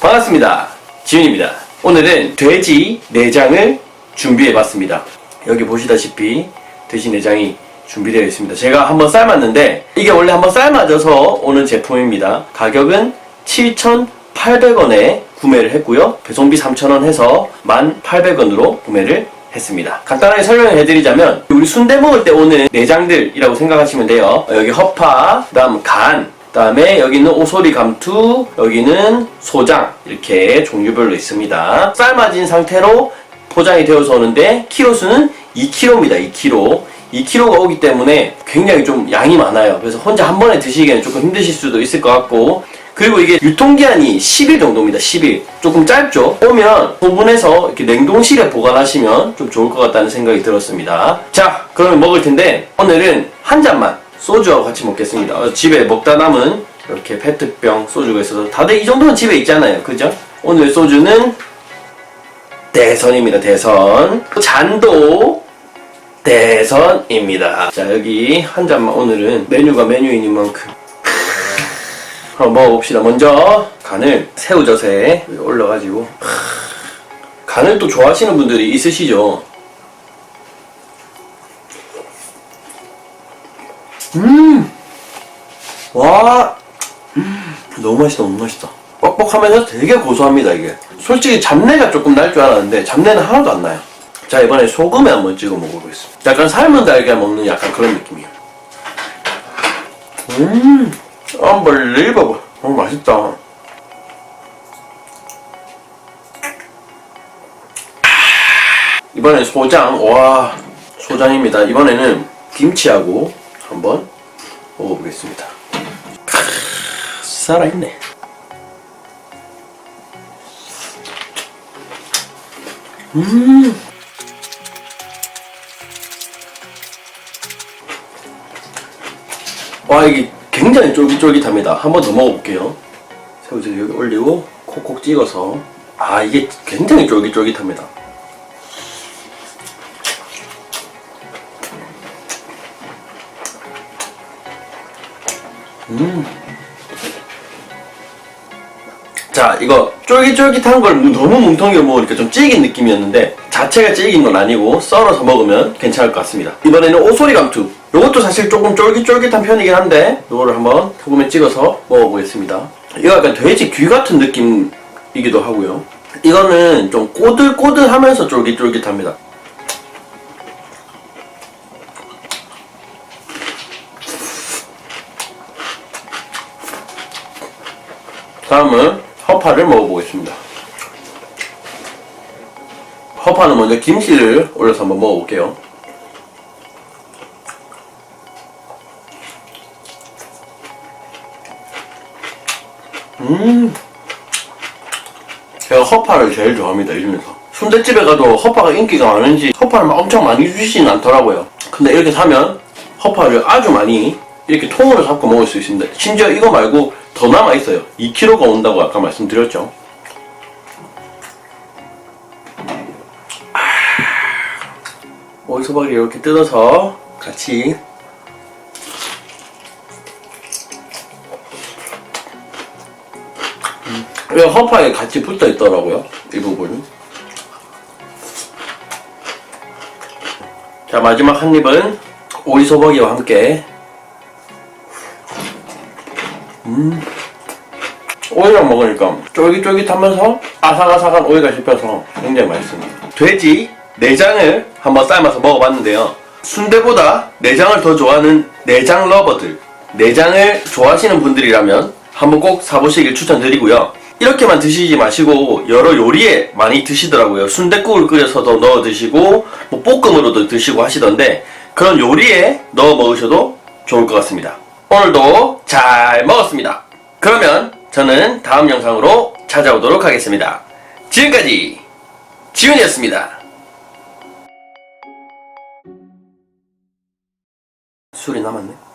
반갑습니다. 지윤입니다. 오늘은 돼지 내장을 준비해봤습니다. 여기 보시다시피 돼지 내장이 준비되어 있습니다. 제가 한번 삶았는데 이게 원래 한번 삶아져서 오는 제품입니다. 가격은 7,800원에 구매를 했고요. 배송비 3,000원 해서 1,800원으로 구매를 했습니다. 간단하게 설명을 해드리자면 우리 순대 먹을 때 오는 내장들이라고 생각하시면 돼요. 여기 허파, 그다음 간, 그 다음에 여기는 오소리 감투, 여기는 소장 이렇게 종류별로 있습니다. 삶아진 상태로 포장이 되어서 오는데 키로 수는 2kg입니다. 2kg. 2kg가 오기 때문에 굉장히 좀 양이 많아요. 그래서 혼자 한 번에 드시기에는 조금 힘드실 수도 있을 것 같고 그리고 이게 유통기한이 10일 정도입니다. 10일. 조금 짧죠? 오면 소분해서 이렇게 냉동실에 보관하시면 좀 좋을 것 같다는 생각이 들었습니다. 자, 그러면 먹을 텐데 오늘은 한 잔만 소주하고 같이 먹겠습니다. 어, 집에 먹다 남은 이렇게 페트병 소주가 있어서 다들 이 정도는 집에 있잖아요. 그죠? 오늘 소주는 대선입니다. 대선. 잔도 대선입니다. 자, 여기 한 잔만 오늘은 메뉴가 메뉴인 만큼 한번 먹어봅시다. 먼저 간을 새우젓에 올려가지고 간을 또 좋아하시는 분들이 있으시죠. 음, 와, 음, 너무 맛있다, 너무 맛있다. 뻑뻑하면서 되게 고소합니다 이게. 솔직히 잡내가 조금 날 줄 알았는데 잡내는 하나도 안 나요. 자 이번에 소금에 한번 찍어 먹어보겠습니다. 약간 삶은 달걀 먹는 약간 그런 느낌이에요. 음, unbelievable. 너무 맛있다. 이번엔 소장, 와, 소장입니다. 이번에는 김치하고 한번 먹어보겠습니다. 크, 살아있네. 음. 와 이게 굉장히 쫄깃쫄깃합니다. 한 번 더 먹어볼게요. 새우젓 여기 올리고 콕콕 찍어서 아 이게 굉장히 쫄깃쫄깃합니다. 음. 자 이거 쫄깃쫄깃한 걸 너무 뭉텅이로 먹으니까 좀 질긴 느낌이었는데 자체가 질긴 건 아니고 썰어서 먹으면 괜찮을 것 같습니다. 이번에는 오소리 감투. 이것도 사실 조금 쫄깃쫄깃한 편이긴 한데 이거를 한번 소금에 찍어서 먹어보겠습니다. 이거 약간 돼지 귀 같은 느낌이기도 하고요. 이거는 좀 꼬들꼬들하면서 쫄깃쫄깃합니다 다음은 허파를 먹어보겠습니다. 허파는 먼저 김치를 올려서 한번 먹어볼게요. 음, 제가 허파를 제일 좋아합니다, 이 중에서. 순대집에 가도 허파가 인기가 많은지 허파를 막 엄청 많이 주시진 않더라고요. 근데 이렇게 사면 허파를 아주 많이 이렇게 통으로 잡고 먹을 수 있습니다. 심지어 이거 말고 더 남아 있어요. 2kg가 온다고 아까 말씀드렸죠. 오이소박이 이렇게 뜯어서 같이 음, 이 허파에 같이 붙어 있더라고요. 이 부분이. 자 마지막 한 입은 오이소박이와 함께 오이랑 먹으니까 쫄깃쫄깃하면서 아삭아삭한 오이가 씹혀서 굉장히 맛있습니다. 돼지 내장을 한번 삶아서 먹어봤는데요. 순대보다 내장을 더 좋아하는 내장 러버들, 내장을 좋아하시는 분들이라면 한번 꼭 사보시길 추천드리고요. 이렇게만 드시지 마시고 여러 요리에 많이 드시더라고요. 순대국을 끓여서도 넣어 드시고 뭐 볶음으로도 드시고 하시던데 그런 요리에 넣어 먹으셔도 좋을 것 같습니다. 오늘도 잘 먹었습니다. 그러면 저는 다음 영상으로 찾아오도록 하겠습니다. 지금까지 지훈이었습니다. 술이 남았네.